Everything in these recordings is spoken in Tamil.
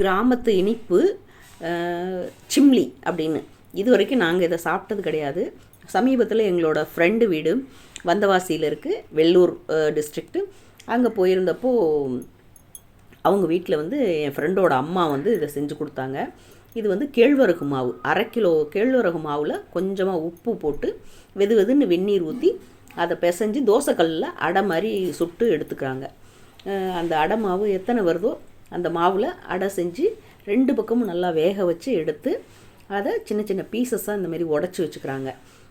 கிராமத்து இனிப்பு சிம்லி அப்படின்னு. இது வரைக்கும் நாங்கள் இதை சாப்பிட்டது கிடையாது. சமீபத்தில் எங்களோட ஃப்ரெண்டு வீடு வந்தவாசியில் இருக்குது வெள்ளூர் டிஸ்ட்ரிக்ட்டு அங்கே போயிருந்தப்போ அவங்க வீட்டில் வந்து என் ஃப்ரெண்டோட அம்மா வந்து இதை செஞ்சு கொடுத்தாங்க. இது வந்து கேழ்வரகு மாவு அரை கிலோ கேழ்வரகு மாவில் கொஞ்சமாக உப்பு போட்டு வெது வெதுன்னு வெந்நீர் ஊற்றி அதை பிசைஞ்சு தோசைக்கல்லில் அடை மாதிரி சுட்டு எடுத்துக்கிறாங்க. அந்த அடை மாவு எத்தனை வருதோ அந்த மாவில் அடை செஞ்சு ரெண்டு பக்கமும் நல்லா வேக வச்சு எடுத்து அதை சின்ன சின்ன பீசஸாக இந்த மாதிரி உடச்சி வச்சுக்கிறாங்க.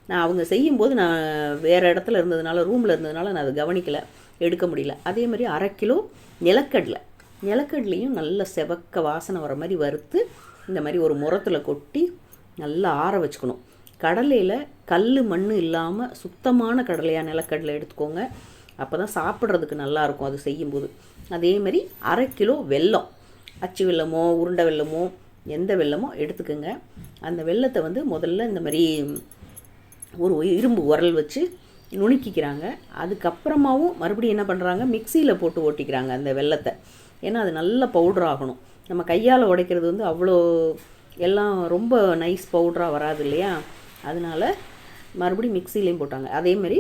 நான் அவங்க செய்யும்போது நான் வேறு இடத்துல இருந்ததுனால ரூமில் இருந்ததுனால நான் அதை கவனிக்கலை எடுக்க முடியல. அதே மாதிரி அரை கிலோ நிலக்கடலை நிலக்கடலையும் நல்ல செவக்க வாசனை வர மாதிரி வறுத்து இந்த மாதிரி ஒரு முரத்தில் கொட்டி நல்லா ஆற வச்சுக்கணும். கடலையில் கல் மண் இல்லாமல் சுத்தமான கடலையாக நிலக்கடலை எடுத்துக்கோங்க. அப்போ தான் சாப்பிட்றதுக்கு நல்லாயிருக்கும் அது செய்யும்போது. அதே அரை கிலோ வெல்லம் அச்சு வெல்லமோ உருண்டை வெல்லமோ எந்த வெல்லமோ எடுத்துக்கோங்க. அந்த வெல்லத்தை வந்து முதல்ல இந்த மாதிரி ஒரு இரும்பு உரல் வச்சு நுணுக்கிக்கிறாங்க. அதுக்கப்புறமாவும் மறுபடியும் என்ன பண்ணுறாங்க மிக்சியில் போட்டு ஓட்டிக்கிறாங்க அந்த வெல்லத்தை. ஏன்னா அது நல்ல பவுடர் ஆகணும். நம்ம கையால் உடைக்கிறது வந்து அவ்வளோ எல்லாம் ரொம்ப நைஸ் பவுடராக வராது இல்லையா? அதனால மறுபடியும் மிக்சிலையும் போட்டாங்க. அதேமாதிரி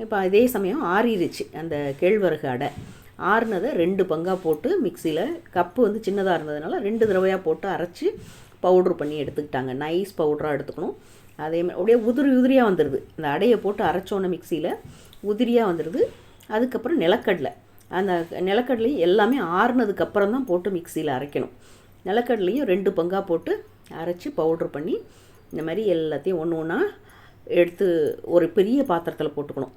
இப்போ அதே சமயம் ஆறிடுச்சு அந்த கேழ்வரகு அடை. ஆறுனதை ரெண்டு பங்காக போட்டு மிக்சியில் கப்பு வந்து சின்னதாக இருந்ததுனால ரெண்டு தடவையாக போட்டு அரைச்சி பவுட்ரு பண்ணி எடுத்துக்கிட்டாங்க. நைஸ் பவுடராக எடுத்துக்கணும். அதே மாதிரி அப்படியே உதிரி உதிரியாக வந்துடுது. அந்த அடையை போட்டு அரைச்சோன்ன மிக்சியில் உதிரியாக வந்துடுது. அதுக்கப்புறம் நிலக்கடலை. அந்த நிலக்கடலையும் எல்லாமே ஆறுனதுக்கப்புறம் தான் போட்டு மிக்சியில் அரைக்கணும். நிலக்கடலையும் ரெண்டு பங்காக போட்டு அரைச்சி பவுட்ரு பண்ணி இந்த மாதிரி எல்லாத்தையும் ஒன்று ஒன்றா எடுத்து ஒரு பெரிய பாத்திரத்தில் போட்டுக்கணும்.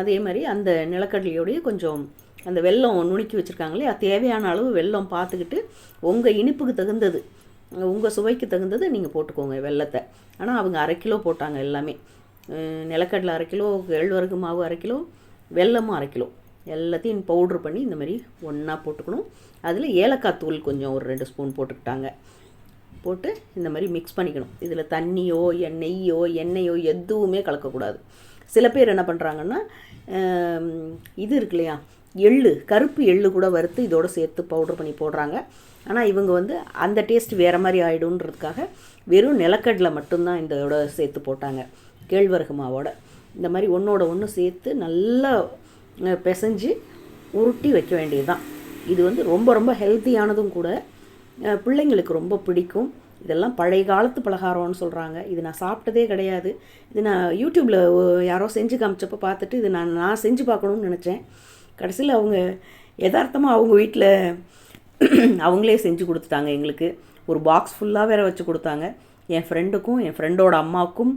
அதே மாதிரி அந்த நிலக்கடலையோடைய கொஞ்சம் அந்த வெல்லம் நுணுக்கி வச்சுருக்காங்களே அது தேவையான அளவு வெல்லம் பார்த்துக்கிட்டு உங்கள் இனிப்புக்கு தகுந்தது உங்கள் சுவைக்கு தகுந்தது நீங்கள் போட்டுக்கோங்க வெல்லத்தை. ஆனால் அவங்க அரை கிலோ போட்டாங்க எல்லாமே. நிலக்கடலை அரை கிலோ கேழ்வரகு மாவு அரை கிலோ வெல்லமும் அரை கிலோ. எல்லாத்தையும் பவுட்ரு பண்ணி இந்த மாதிரி ஒன்றா போட்டுக்கணும். அதில் ஏலக்காய் தூள் கொஞ்சம் ஒரு ரெண்டு ஸ்பூன் போட்டுக்கிட்டாங்க. போட்டு இந்த மாதிரி மிக்ஸ் பண்ணிக்கணும். இதில் தண்ணியோ எ- நெய்யோ எண்ணெயோ எதுவுமே கலக்கக்கூடாது. சில பேர் என்ன பண்ணுறாங்கன்னா இது இருக்கு இல்லையா? எள்ளு கருப்பு எள்ளு கூட வறுத்து இதோட சேர்த்து பவுடர் பண்ணி போடுறாங்க. ஆனால் இவங்க வந்து அந்த டேஸ்ட் வேறு மாதிரி ஆகிடுன்றதுக்காக வெறும் நிலக்கடலை மட்டும்தான் இந்த இதோட சேர்த்து போட்டாங்க. கேழ்வரகு மாவோட. இந்த மாதிரி ஒன்றோட ஒன்று சேர்த்து நல்லா பிசைஞ்சு உருட்டி வைக்க வேண்டியது தான் இது வந்து ரொம்ப ரொம்ப ஹெல்த்தியானதும் கூட பிள்ளைங்களுக்கு ரொம்ப பிடிக்கும். இதெல்லாம் பழைய காலத்து பலகாரம்னு சொல்கிறாங்க இது நான் சாப்பிட்டதே கிடையாது. இது நான் யூடியூப்பில் யாரோ செஞ்சு காமிச்சப்போ பார்த்துட்டு இது நான் நான் செஞ்சு பார்க்கணும்னு நினச்சேன். கடைசியில் அவங்க யதார்த்தமாக அவங்க வீட்டில் அவங்களே செஞ்சு கொடுத்துட்டாங்க எங்களுக்கு. ஒரு பாக்ஸ் ஃபுல்லாக வேறு வச்சு கொடுத்தாங்க. என் ஃப்ரெண்டுக்கும் என் ஃப்ரெண்டோட அம்மாவுக்கும்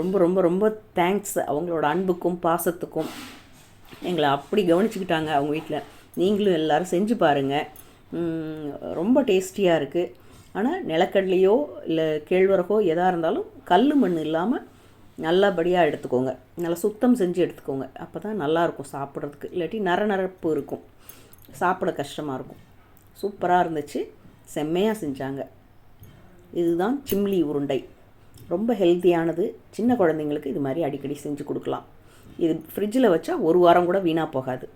ரொம்ப ரொம்ப ரொம்ப தேங்க்ஸ் அவங்களோட அன்புக்கும் பாசத்துக்கும். எங்களை அப்படி கவனிச்சுக்கிட்டாங்க அவங்க வீட்டில் நீங்களும் எல்லோரும் செஞ்சு பாருங்கள் ரொம்ப டேஸ்டியாக இருக்குது ஆனால் நிலக்கடலையோ இல்லை கேழ்வரகோ எதாக இருந்தாலும் கல் மண் இல்லாமல் நல்லபடியாக எடுத்துக்கோங்க. நல்லா சுத்தம் செஞ்சு எடுத்துக்கோங்க. அப்போ தான் நல்லாயிருக்கும் சாப்பிட்றதுக்கு. இல்லாட்டி நர நரப்பு இருக்கும். சாப்பிட கஷ்டமாக இருக்கும். சூப்பராக இருந்துச்சு. செம்மையாக செஞ்சாங்க. இதுதான் சிம்லி உருண்டை. ரொம்ப ஹெல்த்தியானது. சின்ன குழந்தைங்களுக்கு இது மாதிரி அடிக்கடி செஞ்சு கொடுக்கலாம். இது ஃப்ரிட்ஜில் வச்சா ஒரு வாரம் கூட வீணாக போகாது.